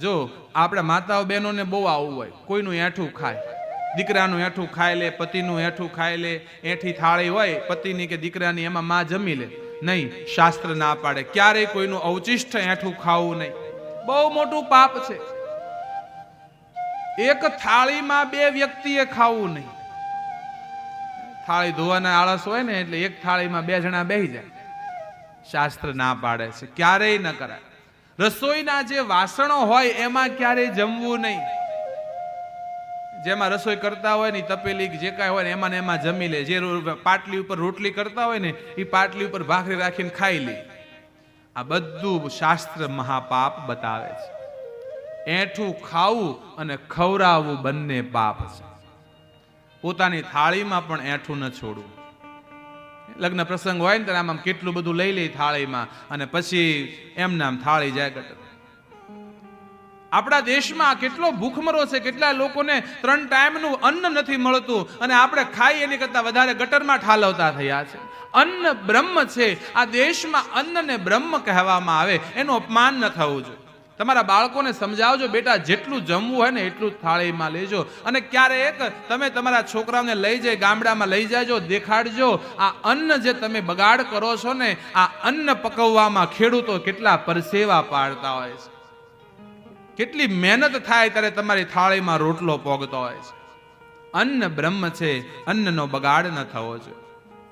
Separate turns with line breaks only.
જો આપણે માતાઓ બહેનોને બહુ આવું હોય, કોઈનું એઠું ખાય, દીકરાનું એઠું ખાઈ લે, પતિનું એઠું ખાઈ લે, એઠી થાળી હોય, પતિની કે દીકરાની એમાં માં જમી લે. નહીં, શાસ્ત્ર ના પાડે. ક્યારેય કોઈનું અવચિષ્ટ એઠું ખાવું નહીં. બહુ મોટું પાપ છે. એક થાળીમાં બે વ્યક્તિએ ખાવું નહીં. થાળી ધોવાના આળસ હોય ને એટલે એક થાળીમાં બે જણા બેહી જાય. શાસ્ત્ર ના પાડે છે. ક્યારેય ન કરાય. રસોઈના જે વાસણો હોય, એમાં ક્યારેય જમવું નહીં. જેમાં રસોઈ કરતા હોય ને તપેલી જે કાંઈ હોય ને એમાં ને એમાં જમી લે. જે પાટલી ઉપર રોટલી કરતા હોય ને એ પાટલી ઉપર ભાખરી રાખીને ખાઈ લે. આ બધું શાસ્ત્ર મહાપાપ બતાવે છે. એઠું ખાવું અને ખવરાવવું બંને પાપ છે. પોતાની થાળીમાં પણ એઠું ન છોડવું. લગ્ન પ્રસંગ હોય ને ત્યારે આમ આમ કેટલું બધું લઈ લે થાળીમાં અને પછી એમ નામ થાળી જાય ગટર આપણા દેશમાં કેટલો ભૂખમરો છે, કેટલા લોકોને ત્રણ ટાઈમનું અન્ન નથી મળતું અને આપણે ખાઈ એની કરતાં વધારે ગટરમાં ઠાલવતા થયા છે. અન્ન બ્રહ્મ છે. આ દેશમાં અન્નને બ્રહ્મ કહેવામાં આવે. એનું અપમાન ન થવું જોઈએ. તમારા બાળકોને સમજાવજો, બેટા, જેટલું જમવું હોય ને એટલું થાળીમાં લેજો. અને ક્યારેક તમે તમારા છોકરાઓને લઈ જઈ ગામડામાં લઈ જાજો, દેખાડજો, આ અન્ન જે તમે બગાડ કરો છો ને, આ અન્ન પકવવામાં ખેડૂતો કેટલા પરસેવા પાડતા હોય છે. કેટલી મહેનત થાય ત્યારે તમારી થાળીમાં રોટલો પોગતો હોય છે. અન્ન બ્રહ્મ છે, અન્નનો બગાડ ન થવો જોઈએ.